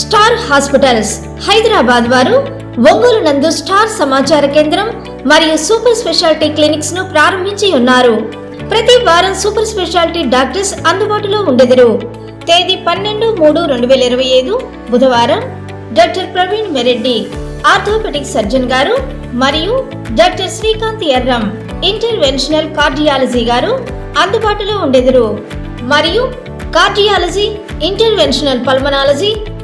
Star hospitals. Hyderabad వారు ఒంగోలు నందు star సమాచార కేంద్రం మరియు సూపర్ స్పెషాలిటీ క్లినిక్స్ను ప్రారంభించి ఉన్నారు. ప్రతి వారం సూపర్ స్పెషాలిటీ డాక్టర్స్ అందుబాటులో ఉండెదరు. తేదీ పన్నెండు మూడు రెండు వేల ఇరవై ఐదు బుధవారం. Doctor Praveen Mereddy orthopaedic surgeon గారు మరియు doctor Srikanth Erram interventional cardiology గారు అందుబాటులో ఉండెదరు. మరియు cardiology interventional pulmonology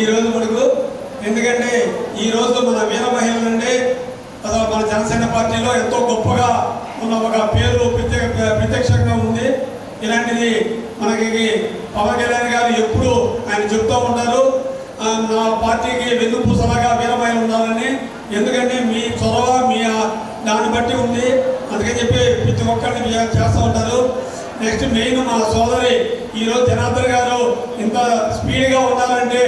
ఈ రోజు మనకు ఎందుకంటే ఈ రోజు మన వీర మహిళలు అంటే మన జనసేన పార్టీలో ఎంతో గొప్పగా ఉన్న ఒక పేరు ప్రత్యేక ప్రత్యక్షంగా ఉంది. ఇలాంటిది మనకి పవన్ కళ్యాణ్ గారు ఎప్పుడు ఆయన చెప్తూ ఉంటారు. నా పార్టీకి వెన్నుపూసలాగా వీరమైన ఉండాలని. ఎందుకంటే మీ చొరవ మీ దాన్ని బట్టి ఉంది. అందుకని చెప్పి ప్రతి ఒక్కరిని మీరు చేస్తూ ఉంటారు. నెక్స్ట్ మెయిన్ మా సోదరి ఈరోజు జనార్దన్ గారు ఇంత స్పీడ్గా ఉన్నారంటే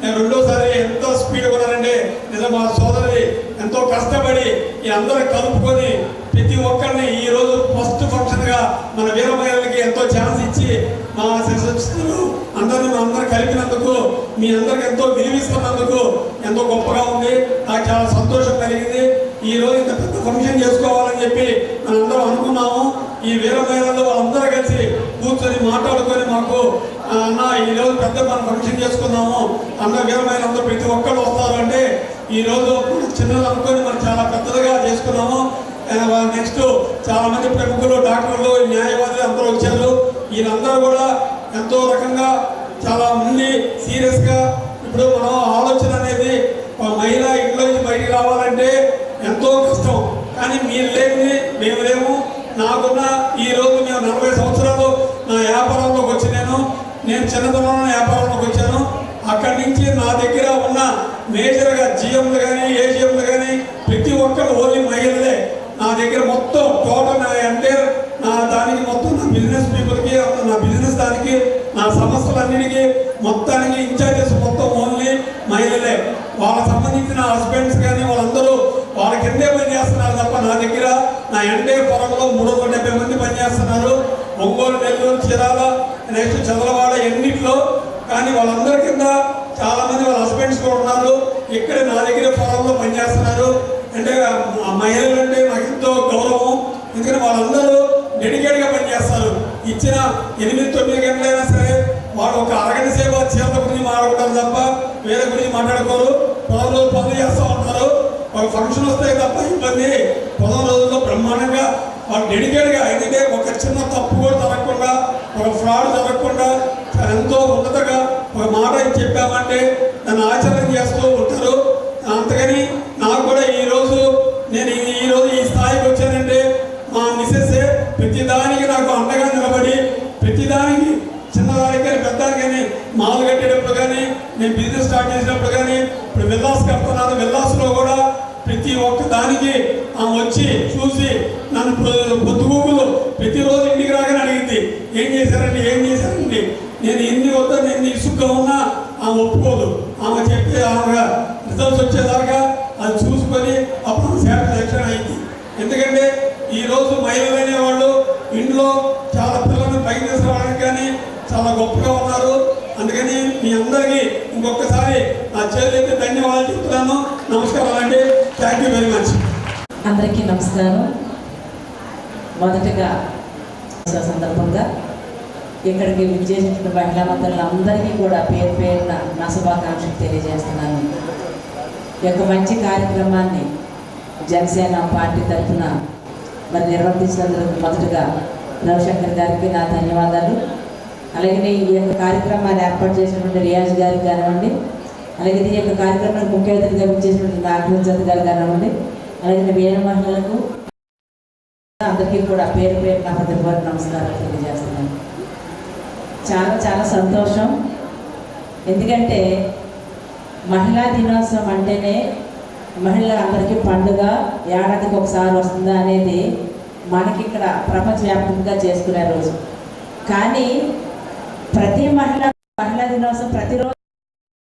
నేను రెండోసారి ఎంతో స్పీడ్గా ఉన్నారంటే నిజం మా సోదరి ఎంతో కష్టపడి ఈ అందరూ కలుపుకొని ప్రతి ఒక్కరిని ఈ రోజు ఫస్ట్ ఫంక్షన్గా మన వీర ఎంతో ఛాన్స్ ఇచ్చి మా శిక్షకులు అందరిని అందరూ కలిపినందుకు మీ అందరికి ఎంతో విలువిస్తున్నందుకు ఎంతో గొప్పగా ఉంది. నాకు చాలా సంతోషం కలిగింది. ఈ రోజు ఇంత పెద్ద ఫంక్షన్ చేసుకోవాలని చెప్పి మనందరం అనుకున్నాము. ఈ వేల వేలలో వాళ్ళందరూ కలిసి కూర్చొని మాట్లాడుకొని మాకు అన్న ఈ రోజు పెద్ద మనం ఫంక్షన్ చేసుకున్నాము అన్న వీర అందరూ ప్రతి ఒక్కరు వస్తారు అంటే ఈరోజు చిన్నది అనుకొని మనం చాలా పెద్దదిగా చేసుకున్నాము. నెక్స్ట్ చాలా మంది ప్రముఖులు డాక్టర్లు న్యాయవాదులు అందరూ వచ్చారు. వీళ్ళందరూ కూడా ఎంతో రకంగా చాలా మంది సీరియస్గా ఇప్పుడు మనం ఆలోచన అనేది మహిళ ఇంట్లో నుంచి బయటికి రావాలంటే ఎంతో కష్టం. కానీ మీరు లేని మేము లేము. నాకున్న ఈ రోజు మేము నలభై సంవత్సరాలు నా వ్యాపారంలోకి వచ్చి నేను నేను చిన్నతనంలో వ్యాపారంలోకి వచ్చాను. అక్కడి నుంచి నా దగ్గర ఉన్న మేజర్గా జిఎంలు కానీ ఏజిఎంలు కానీ ప్రతి ఒక్కరు ఓన్లీ మహిళలే. నా దగ్గర మొత్తం టోటల్ నా అంటే నా దానికి మొత్తం నా బిజినెస్ పీపుల్కి నా బిజినెస్ దానికి నా సంస్థలన్నిటికీ మొత్తానికి ఇన్ఛార్జెస్ మొత్తం ఓన్లీ మహిళలే. వాళ్ళకి సంబంధించిన హస్బెండ్స్ కానీ ఒంగోలు నెల్లూరు చీరాల నెక్స్ట్ చంద్రవాడ ఎన్నిట్లో కానీ వాళ్ళందరి కింద చాలామంది వాళ్ళ హస్బెండ్స్ కూడా ఉన్నారు. ఇక్కడ నా దగ్గర పొలంలో పనిచేస్తున్నారు. అంటే ఆ మహిళలు అంటే నాకు ఎంతో గౌరవం. ఎందుకంటే వాళ్ళందరూ డెడికేట్గా పనిచేస్తారు. ఇచ్చిన ఎనిమిది తొమ్మిది గంటలైనా సరే వాళ్ళు ఒక అరగంట సేపు చీరల గురించి మాట్లాడుకుంటారు తప్ప వేరే గురించి మాట్లాడుకోరు. పొలం రోజు పనులు చేస్తూ ఉంటారు. ఒక ఫంక్షన్ వస్తే తప్ప ఇబ్బంది. పొలం రోజుల్లో బ్రహ్మాండంగా వాళ్ళు డెడికేట్గా ఎందుకంటే ఒక చిన్న తప్పు కూడా జరగకుండా ఒక ఫ్రాడ్ జరగకుండా ఎంతో ఉన్నతగా ఒక చెప్పామంటే దాన్ని ఆచరణ చేస్తూ ఉంటారు అంతకని నాకు కూడా ఈ రోజు నేను ఈ- ఈ రోజు ఈ స్థాయికి వచ్చానంటే మా మిస్సెస్ ప్రతి దానికి నాకు అండగా నిలబడి ప్రతి దానికి చిన్నదానికి కానీ పెద్దదానికి కానీ మాలు కట్టేటప్పుడు కానీ నేను బిజినెస్ స్టార్ట్ చేసినప్పుడు కానీ ఇప్పుడు విల్లాస్ కడుతున్నాను విల్లాస్లో కూడా ప్రతి ఒక్క దానికి ఆమె వచ్చి చూసి నన్ను పొ- పొద్దుగూకులు ప్రతిరోజు ఇంటికి రాగానే అడిగింది ఏం చేశారండి ఏం చేశారండి నేను ఎన్ని వద్ద నేను ఇసుగ్గా ఉన్నా ఆమె ఒప్పుకోదు ఆమె చెప్పి ఆమె రిజల్ట్స్ వచ్చేదాకా అది చూసుకొని అప్పుడు సాటిస్ఫాక్షన్ అయింది ఎందుకంటే ఈ రోజు మహిళలు అనేవాళ్ళు ఇంట్లో చాలా పిల్లల్ని పైకి తీసుకురావడానికి కానీ చాలా గొప్పగా ఉన్నారు. అందుకని మీ అందరికీ ఇంకొకసారి నా చేతులైతే ధన్యవాదాలు చెప్తున్నాను. నమస్కారం అండి. థ్యాంక్ యూ వెరీ మచ్ అందరికీ నమస్కారం. మొదటగా సందర్భంగా ఇక్కడికి విచ్చేసిన మహిళా మంత్రులు అందరికీ కూడా పేరు పేరున నా శుభాకాంక్షలు తెలియజేస్తున్నాను. ఈ యొక్క మంచి కార్యక్రమాన్ని జనసేన పార్టీ తరఫున మరి నిర్వర్తించినందుకు మొదటగా రవిశంకర్ గారికి నా ధన్యవాదాలు. అలాగే ఈ యొక్క కార్యక్రమాన్ని ఏర్పాటు చేసినటువంటి రియాజ్ గారికి కానివ్వండి అలాగే ఈ యొక్క కార్యక్రమానికి ముఖ్య అతిథిగా విచ్చేసినటువంటి నాగరాజ్ గారు కానివ్వండి అలాగే వేరే మహిళలకు అందరికీ కూడా పేరు పేరు నా హృదయపూర్వక నమస్కారాలు తెలియజేస్తున్నాను. చాలా చాలా సంతోషం. ఎందుకంటే మహిళా దినోత్సవం అంటేనే మహిళలందరికీ పండుగ ఏడాదికి ఒకసారి వస్తుందా అనేది మనకి ఇక్కడ ప్రపంచవ్యాప్తంగా చేసుకునే రోజు. కానీ ప్రతి మహిళ మహిళా దినోత్సవం ప్రతిరోజు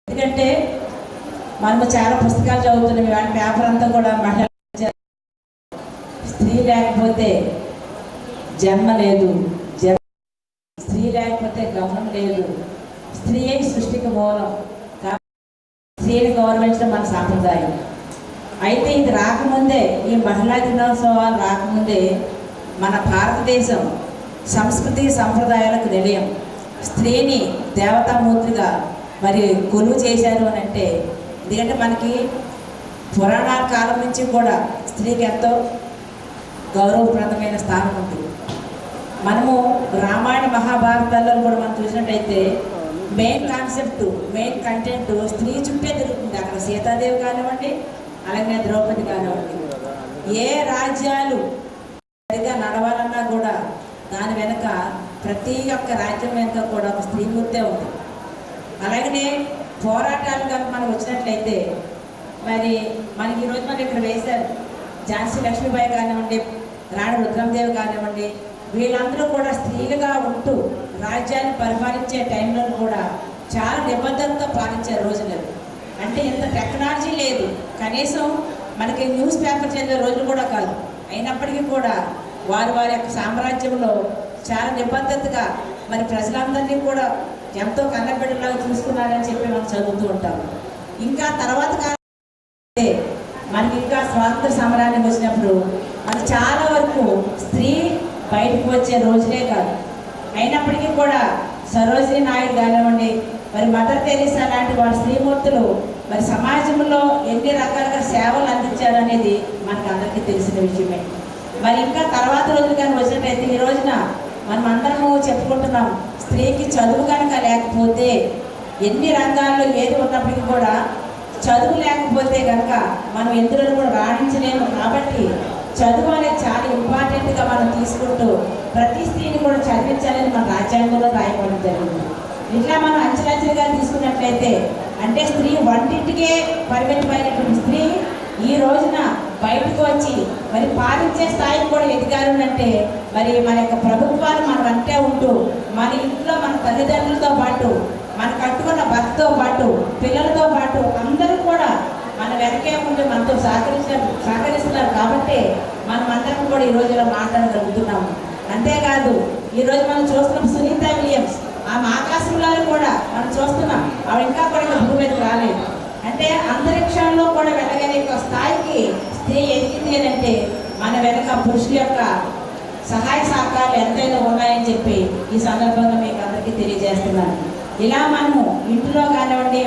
ఎందుకంటే మనము చాలా పుస్తకాలు చదువుతున్నాం. ఇవాళ పేపర్ అంతా కూడా మహిళ స్త్రీ లేకపోతే జన్మ లేదు. స్త్రీ లేకపోతే గమనం లేదు. స్త్రీయే సృష్టికి మూలం. కాబట్టి స్త్రీని గౌరవించడం మన సాంప్రదాయం. అయితే ఇది రాకముందే ఈ మహిళా దినోత్సవాలు రాకముందే మన భారతదేశం సంస్కృతి సంప్రదాయాలకు నిలయం. స్త్రీని దేవతామూర్తిగా మరి కొలువు చేశారు అని అంటే ఎందుకంటే మనకి పురాణాల కాలం నుంచి కూడా స్త్రీకి ఎంతో గౌరవప్రదమైన స్థానం ఉంది. మనము రామాయణ మహాభారతాల్లో కూడా మనం చూసినట్టయితే మెయిన్ కాన్సెప్ట్ మెయిన్ కంటెంట్ స్త్రీ చుట్టే తిరుగుతుంది. అక్కడ సీతాదేవి కానివ్వండి అలాగే ద్రౌపది కానివ్వండి ఏ రాజ్యాలు సరిగా నడవాలన్నా కూడా దాని వెనక ప్రతి ఒక్క రాజ్యం వెనుక కూడా ఒక స్త్రీ మూర్తే ఉంది. అలాగనే పోరాటాలు కనుక మనం వచ్చినట్లయితే మరి మనకి ఈరోజు మనం ఇక్కడ వేశారు. ఝాన్సీ లక్ష్మీబాయి కానివ్వండి రాణి రుద్రమదేవి కానివ్వండి వీళ్ళందరూ కూడా స్త్రీలుగా ఉంటూ రాజ్యాన్ని పరిపాలించే టైంలో కూడా చాలా నిబద్ధతతో పాలించే రోజులు అంటే ఇంత టెక్నాలజీ లేదు. కనీసం మనకి న్యూస్ పేపర్ చదివే రోజులు కూడా కాదు. అయినప్పటికీ కూడా వారు వారి యొక్క సామ్రాజ్యంలో చాలా నిబద్ధతగా మరి ప్రజలందరినీ కూడా ఎంతో కన్నబిడ్డలాగా చూసుకున్నారని చెప్పి మనం చదువుతూ ఉంటాం. ఇంకా తర్వాత కాలం మనకి ఇంకా స్వాతంత్ర సమరానికి వచ్చినప్పుడు అది చాలా వరకు స్త్రీ బయటకు వచ్చే రోజులే కాదు. అయినప్పటికీ కూడా సరోజిని నాయుడు కానివ్వండి మరి మదర్ తెరీసా లాంటి వారి స్త్రీమూర్తులు మరి సమాజంలో ఎన్ని రకాలుగా సేవలు అందించారనేది మనకు అందరికీ తెలిసిన విషయమే. మరి ఇంకా తర్వాత రోజులు కానీ వచ్చినట్టయితే ఈ రోజున మనం అందరము చెప్పుకుంటున్నాం స్త్రీకి చదువు కనుక లేకపోతే ఎన్ని రంగాల్లో ఏది ఉన్నప్పటికీ కూడా చదువు లేకపోతే కనుక మనం ఎందులో కూడా రాణించలేము. కాబట్టి చదువు అనేది చాలా ఇంపార్టెంట్గా మనం తీసుకుంటూ ప్రతి స్త్రీని కూడా చదివించాలని మన రాజ్యాంగంలో రాయబడడం జరిగింది. ఇట్లా మనం అంచెలంచెలుగా తీసుకున్నట్లయితే అంటే స్త్రీ వంటింటికే పరిమితమైనటువంటి స్త్రీ ఈ రోజున బయటకు వచ్చి మరి పాలించే స్థాయికి కూడా ఎదిగారు అంటే మరి మన యొక్క ప్రభుత్వాలు మన వెంటే ఉంటూ మన ఇంట్లో మన తల్లిదండ్రులతో పాటు మన కట్టుకున్న భర్తతో పాటు పిల్లలతో పాటు అందరూ కూడా మన వెనకే ఉండి మనతో సహకరించిన సహకరిస్తున్నారు కాబట్టి మనం అందరం కూడా ఈ రోజులో మాట్లాడగలుగుతున్నాము. అంతేకాదు ఈ రోజు మనం చూస్తున్నాం సునీత విలియమ్స్. ఆమె ఆకాశంలో కూడా మనం చూస్తున్నాం. ఆవిడ ఇంకా కూడా భూమి మీదకి రాలేదు. అంటే అంతరిక్షంలో కూడా వెళ్ళగలిగే స్థాయికి స్త్రీ ఎదిగింది అంటే మన వెనక పురుషుల యొక్క సహాయ సహకారాలు ఎంతైనా ఉన్నాయని చెప్పి ఈ సందర్భంగా మీకు అందరికీ తెలియజేస్తున్నాను. ఇలా మనము ఇంట్లో కానివ్వండి.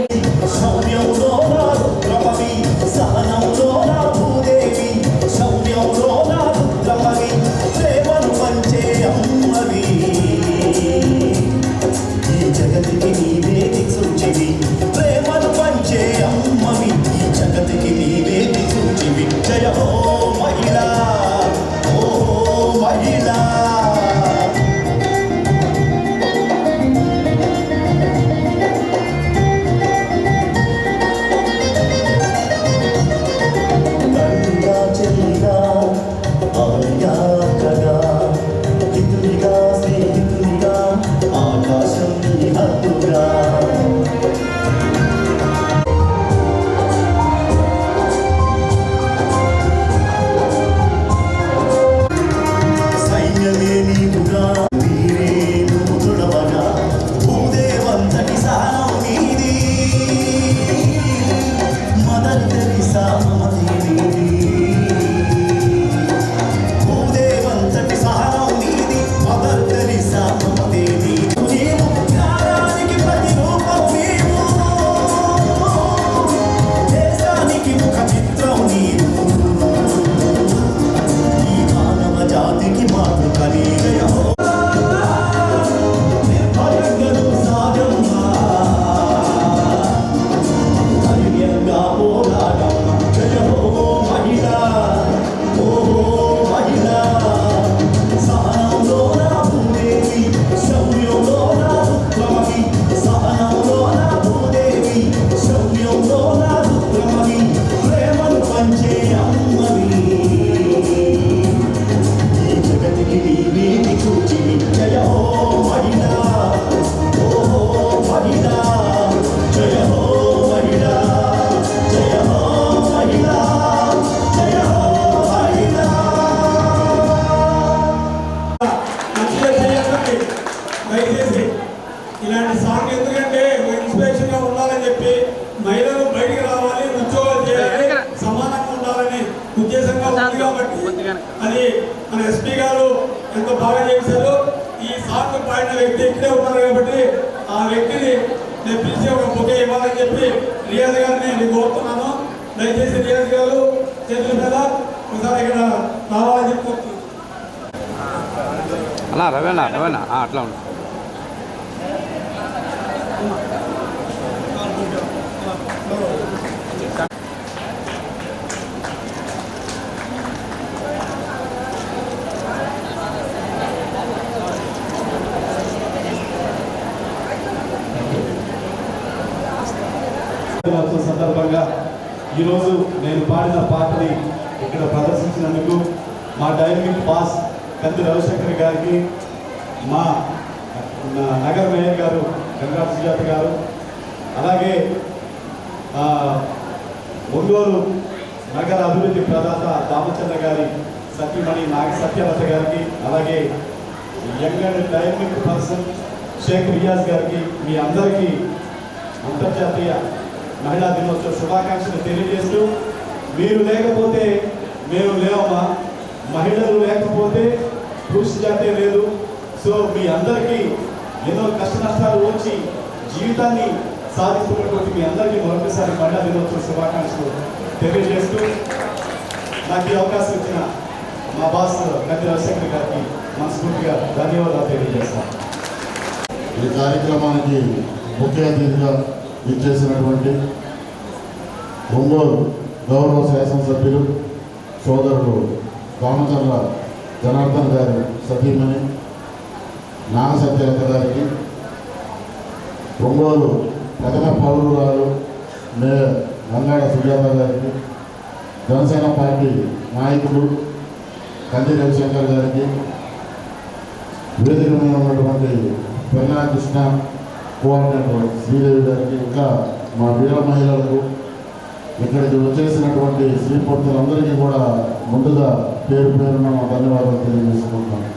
ఎందుకంటే ఇన్స్పిరేషన్గా ఉండాలని చెప్పి మహిళలు బయటికి రావాలి ఉద్యోగాలు చేయాలి సమానంగా ఉండాలని ఉద్దేశంగా ఉంది కాబట్టి అది మన ఎస్పీ గారు ఎంతో బాగా చేశారు. ఈ సాంగ్ పాడిన వ్యక్తి ఇక్కడే ఉన్నారు కాబట్టి ఆ వ్యక్తిని నేను పిలిచి ఒక బొకే ఇవ్వాలని చెప్పి రియాజ్ గారిని నేను కోరుతున్నాను. దయచేసి రియాజ్ గారు చేతుల మీద ఒకసారి ఇక్కడ రావాలని చెప్పి. అన్నా రవేనా రవేనా అట్లా సందర్భంగా ఈరోజు నేను పాడిన పాటని ఇక్కడ ప్రదర్శించినందుకు మా డైనమిక్ బాస్ కంది రవిశంకర్ గారికి మా నా- నగర మేయర్ గారు గంగా సుజాత గారు అలాగే ఒంగోలు నగర అభివృద్ధి ప్రదాత దామచంద్ర గారి సత్యమణి నాగ సత్యలత గారికి అలాగే young and dynamic person Shaik Riyaz గారికి మీ అందరికీ అంతర్జాతీయ మహిళా దినోత్సవ శుభాకాంక్షలు తెలియజేస్తూ మీరు లేకపోతే మేము లేవమ్మా మహిళలు లేకపోతే పురుష జాతే లేదు. సో మీ అందరికీ ఎన్నో కష్ట నష్టాలు వచ్చి జీవితాన్ని సాధిస్తున్నటువంటి మీ అందరికీ మరొకసారి మహిళా దినోత్సవ శుభాకాంక్షలు తెలియజేస్తూ నాకు ఈ అవకాశం ఇచ్చిన మా బాస్ గతి రవిశంకర్ గారికి మనస్ఫూర్తిగా ధన్యవాదాలు తెలియజేస్తాను ఈ కార్యక్రమానికి ముఖ్య అతిథిగా ఇచ్చేసినటువంటి ఒంగోలు గౌరవ శాసనసభ్యులు సోదరుడు రామచంద్ర జనార్దన్ గారు సతీమణి నాగ సత్యలత గారికి ఒంగోలు ప్రథమ పౌరురాలు మేయర్ గంగాడ సుజాత గారికి జనసేన పార్టీ నాయకులు కంది రవిశంకర్ గారికి వేదిక మీద ఉన్నటువంటి పెన్నా కృష్ణ కోఆర్డినేటర్ శ్రీదేవి గారికి ఇంకా మా వీర మహిళలకు ఇక్కడికి వచ్చేసినటువంటి శ్రీపూర్తులందరికీ కూడా ముందుగా పేరు పేరున ధన్యవాదాలు తెలియజేసుకుంటున్నాను.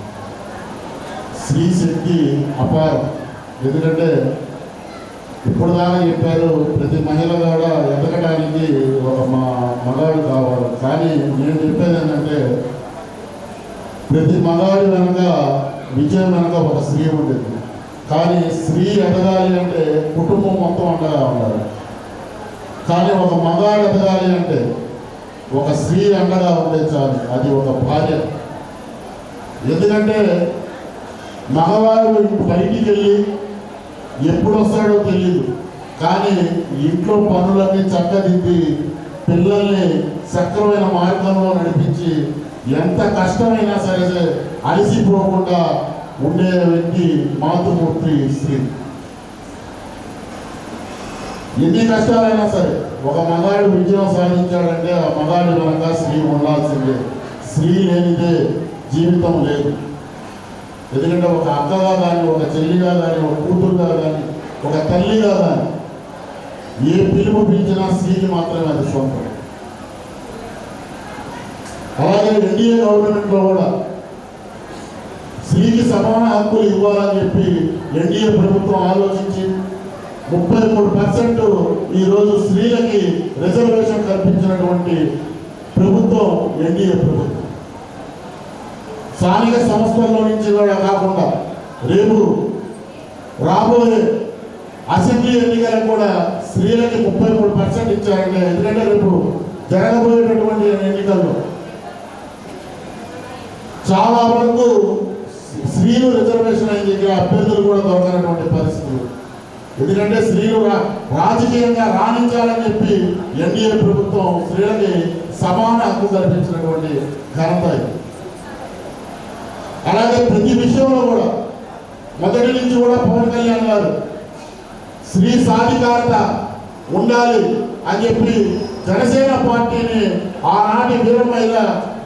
స్త్రీ శక్తి అపారం. ఎందుకంటే ఇప్పుడు దాకా చెప్పారు ప్రతి మహిళ కూడా ఎదగడానికి ఒక మా మగాడు కావాలి. కానీ నేను చెప్పేది ఏంటంటే ప్రతి మగాడు వెనక విజయం వెనక ఒక స్త్రీ ఉండేది కానీ స్త్రీ ఎదగాలి అంటే కుటుంబం మొత్తం అండగా ఉండాలి. కానీ ఒక మగాడు ఎదగాలి అంటే ఒక స్త్రీ అండగా ఉండే చాలు. అది ఒక భార్య ఎందుకంటే మగవాడు బయటికి వెళ్ళి ఎప్పుడు వస్తాడో తెలియదు కానీ ఇంట్లో పనులన్నీ చక్కదిద్ది పిల్లల్ని సక్రమైన మార్గంలో నడిపించి ఎంత కష్టమైనా సరే సరే అలసిపోకుండా ఉండే వ్యక్తి మాతృమూర్తి స్త్రీ ఎన్ని కష్టాలైనా సరే ఒక మగాడు విజయం సాధించాడంటే ఆ మగాడు కనుక స్త్రీ ఉండాల్సిందే. స్త్రీ లేనిదే జీవితం లేదు. ఎందుకంటే ఒక అక్కగా కానీ ఒక చెల్లిగా కానీ ఒక కూతురుగా కానీ ఒక తల్లిగా కానీ ఏ పిలుపు పిలిచినా స్త్రీకి మాత్రమే అది సొంతం అలాగే ఎన్డీఏ గవర్నమెంట్లో కూడా స్త్రీకి సమాన హక్కులు ఇవ్వాలని చెప్పి ఎన్డీఏ ప్రభుత్వం ఆలోచించి ముప్పై మూడు పర్సెంట్ ఈరోజు స్త్రీలకి రిజర్వేషన్ కల్పించినటువంటి ప్రభుత్వం ఎన్డీఏ ప్రభుత్వం. స్థానిక సంస్థల్లో నుంచి కూడా కాకుండా రేపు రాబోయే అసెంబ్లీ ఎన్నికలకు కూడా స్త్రీలకి ముప్పై మూడు పర్సెంట్ ఇచ్చారంటే ఎందుకంటే రేపు జరగబోయేటటువంటి ఎన్నికల్లో చాలా వరకు స్త్రీలు రిజర్వేషన్ అయిన దగ్గర అభ్యర్థులు కూడా దొరకనటువంటి పరిస్థితులు. ఎందుకంటే స్త్రీలు రా- రాజకీయంగా రాణించాలని చెప్పి ఎన్డీఏ ప్రభుత్వం స్త్రీలకి సమాన హక్కు కల్పించినటువంటి ఘనత ఇది. అలాగే ప్రతి విషయంలో కూడా మొదటి నుంచి కూడా పవన్ కళ్యాణ్ గారు స్త్రీ సాధికారత ఉండాలి అని చెప్పి జనసేన పార్టీని ఆనాటి వీర మహిళ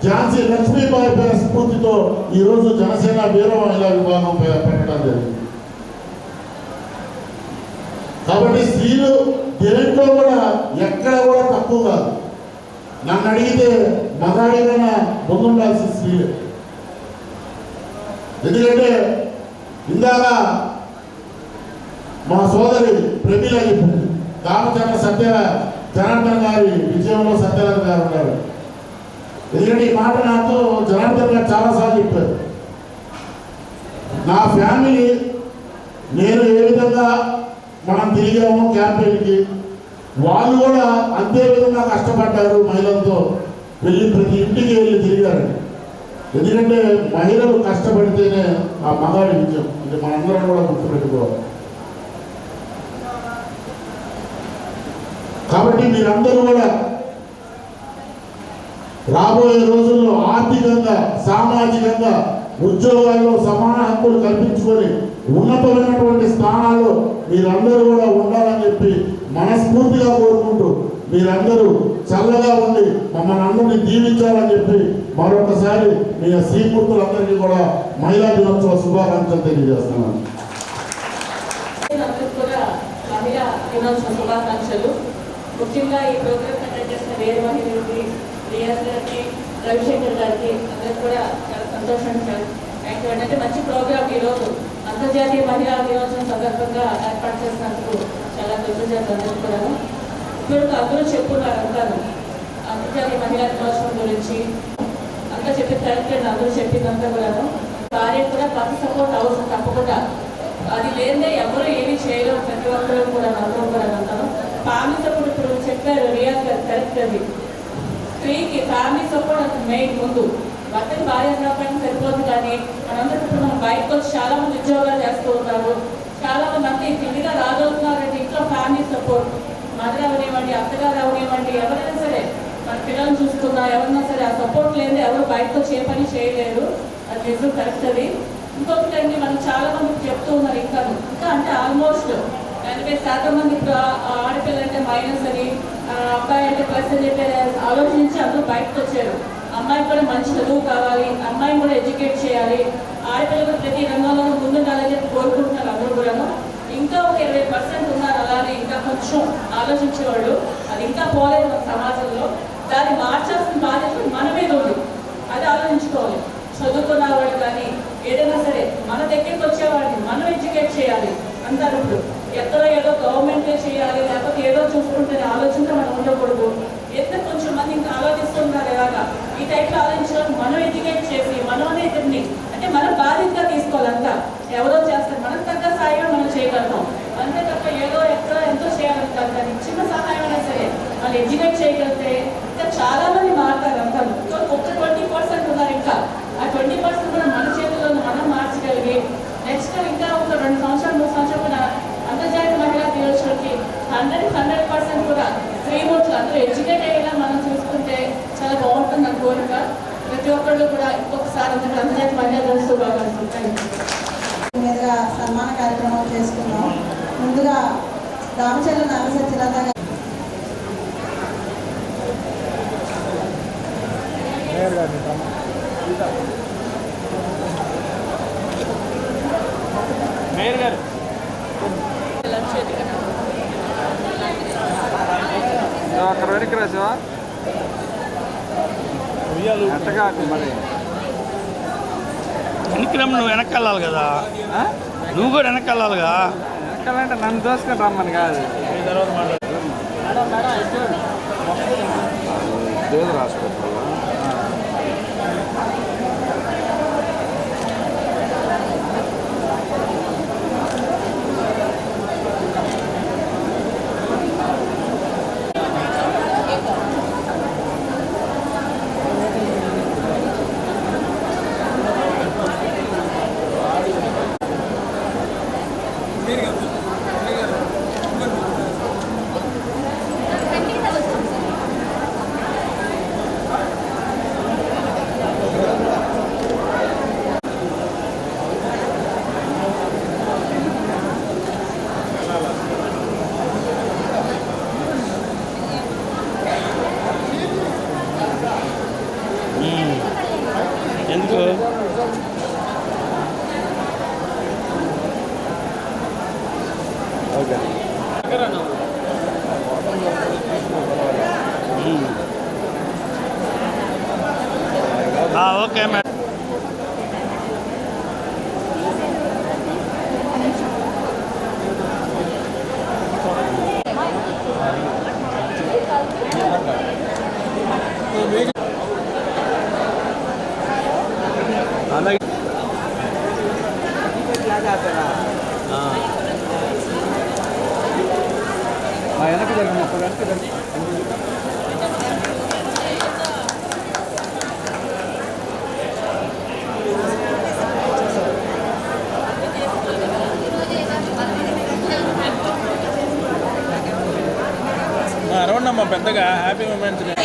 ఝాన్సీ లక్ష్మీబాయి పేరు స్ఫూర్తితో ఈరోజు జనసేన వీర మహిళా విభాగం పెట్టడం జరిగింది. కాబట్టి స్త్రీలు దేంట్లో కూడా ఎక్కడ కూడా తక్కువ కాదు. నన్ను అడిగితే మగాడికైనా ముందుండాల్సిన స్త్రీలే. ఎందుకంటే ఇందాక మా సోదరి ప్రమిళ చెప్పింది రామచంద్ర సత్య జనార్దన్ గారి విజయంలో సత్యనారాయణ గారు ఉన్నారు. ఎందుకంటే ఈ మాట నాతో జనార్దన్ గారు చాలాసార్లు చెప్పారు. నా ఫ్యామిలీ నేను ఏ విధంగా మనం తిరిగాము క్యాంపెయిన్కి వాళ్ళు కూడా అంతే విధంగా కష్టపడ్డారు మహిళలతో వెళ్ళి ప్రతి ఇంటికి వెళ్ళి తిరిగారండి ఎందుకంటే మహిళలు కష్టపడితేనే ఆ మగాడి విజయం. ఇది మనందరం కూడా గుర్తుపెట్టుకోవాలి. కాబట్టి మీరందరూ కూడా రాబోయే రోజుల్లో ఆర్థికంగా సామాజికంగా ఉద్యోగాల్లో సమాన హక్కులు కల్పించుకొని ఉన్నతమైనటువంటి స్థానాల్లో మీరందరూ కూడా ఉండాలని చెప్పి మనస్ఫూర్తిగా కోరుకుంటూ మీరందరూ చల్లగా ఉండి మమ్మల్ని అందరినీ దీవించాలని చెప్పి మరొకసారి మీ శ్రీమూర్తులందరికీ కూడా మహిళా దినోత్సవ శుభాకాంక్షలు తెలియజేస్తున్నాను. కూడా శుభాకాంక్షలు. ముఖ్యంగా ఈ ప్రోగ్రామ్ కండక్ట్ చేసిన వేరు మహిళలకి రియాజ్ గారికి రవిశంకర్ గారికి అందరికి కూడా చాలా సంతోషం సార్ థ్యాంక్ యూ అంటే మంచి ప్రోగ్రామ్ ఈరోజు అంతర్జాతీయ మహిళా దినోత్సవం సందర్భంగా ఏర్పాటు చేసినందుకు చాలా కృతజ్ఞతలు అందరికీ కూడా ఇప్పుడు అందరూ చెప్పున్నారు అంటారు. అంతర్జాతీయ మహిళా దినోత్సవం గురించి. అంతా చెప్పిన కరెక్ట్ అందరూ చెప్పిందంతా కూడాను. భార్య కూడా ప్రతి సపోర్ట్ అవసరం తప్పకుండా. అది లేదే ఎవరు ఏమి చేయలేరు ప్రతి ఒక్కరూ కూడా అందరూ కూడా అంటాను. ఫ్యామిలీ సపోర్ట్ ఇప్పుడు చెప్పారు రియాజ్ గారు కరెక్ట్ అది స్త్రీకి ఫ్యామిలీ సపోర్ట్ అది మెయిన్ ముందు. భర్తకి భార్య కాకపోయినా సరిపోదు కానీ మనందరూ ఇప్పుడు మనం బయటకు వచ్చి చాలా మంది ఉద్యోగాలు చేస్తూ ఉన్నారు. చాలా మంది అంతే తిండిగా రాగలుగుతున్నారంటే ఇంట్లో ఫ్యామిలీ సపోర్ట్ మదర్ అవనివ్వండి అత్తగారు అవనివ్వండి ఎవరైనా సరే మన పిల్లల్ని చూసుకున్నా ఎవరైనా సరే ఆ సపోర్ట్ లేదు ఎవరు బయటతో చే పని చేయలేరు. అది నిజం కరెక్ట్ అది. ఇంకొకటి అండి మనం చాలా మంది చెప్తూ ఉన్నారు ఇంకా ఇంకా అంటే ఆల్మోస్ట్ ఎనభై శాతం మంది ఇప్పుడు ఆడపిల్ల అంటే మైనస్ అని అబ్బాయి అంటే ప్లస్ అని చెప్పి ఆలోచించి అందరూ బయటకు వచ్చారు. అమ్మాయి కూడా మంచి చదువు కావాలి అమ్మాయిని కూడా ఎడ్యుకేట్ చేయాలి. ఆడపిల్లలు ప్రతి రంగంలోనూ ముందుండాలని చెప్పి కోరుకుంటున్నారు అందరూ కూడాను. ఇంకా ఒక ఇరవై పర్సెంట్ ఉన్నారు అలానే ఇంకా కొంచెం ఆలోచించేవాళ్ళు. అది ఇంకా పోలేదు మన సమాజంలో. దాన్ని మార్చాల్సిన బాధ్యత మన మీద ఉంది. అది ఆలోచించుకోవాలి. చదువుకున్న వాళ్ళు కానీ ఏదైనా సరే మన దగ్గరికి వచ్చేవాడిని మనం ఎడ్యుకేట్ చేయాలి అంటారు ఇప్పుడు. ఎక్కడో ఏదో గవర్నమెంటే చేయాలి లేకపోతే ఏదో చూసుకుంటే ఆలోచనతో మనం ఉండకూడదు. ఎంత కొంచెం మంది ఇంకా ఆలోచిస్తున్నారు ఎలాగా? ఈ టైప్లో ఆలోచించడం మనం ఎడ్యుకేట్ చేసి మనం ఇతన్ని అంటే మనం బాధ్యతగా తీసుకోవాలంతా ఎవరో చేస్తారు. మనం తగ్గ సహాయం మనం చేయగలుగుతాం. అంతే తప్ప ఏదో ఎక్కడ ఎంతో చేయగలుగుతాం కానీ చిన్న సహాయం అయినా సరే వాళ్ళు ఎడ్యుకేట్ చేయగలిగితే ఇంకా చాలా మంది మారుతారు అంతా ఒక ట్వంటీ పర్సెంట్ ఉన్నారు ఇంకా ఆ ట్వంటీ పర్సెంట్ కూడా మన చేతుల్లో ఉంది, మనం మార్చగలిగి నెక్స్ట్ ఇంకా ఒక రెండు సంవత్సరాలు మూడు సంవత్సరాలు కూడా అంతర్జాతీయ మహిళా దినోత్సవానికి హండ్రెడ్ హండ్రెడ్ పర్సెంట్ కూడా స్త్రీమూర్తులు అందరూ ఎడ్యుకేట్ అయ్యేలా మనం చూసుకుంటే చాలా బాగుంటుంది నా కోరిక ప్రతి ఒక్కళ్ళు కూడా ఇంకొకసారి అందరూ అంతర్జాతీయ మహిళా దినోత్సవ శుభాకాంక్షలు థ్యాంక్ యూ మీదుగా సన్మాన కార్యక్రమం చేసుకున్నాం ముందుగా రామచంద్ర నాగ సత్యనాథ గారు మేయర్ గారు నువ్వు అక్కడ వెనక్కి రాసావా ఎట్టగా మరి రమ్మ నువ్వు వెనక్కి వెళ్ళాలి కదా? నువ్వు కూడా వెనక్కి వెళ్ళాలిగా వెనకాలంటే నన్ను దోసుకొని రమ్మని కాదు. దేవుడు రాసుకోవాలా ఎందుకు ఓకే ఆ, ఓకే మేడం అలాగే మా వెనక్కి జరిగిన ఒక్క వెనక్కి జరిగి అరవండి అమ్మా పెద్దగా హ్యాపీ మూమెంట్స్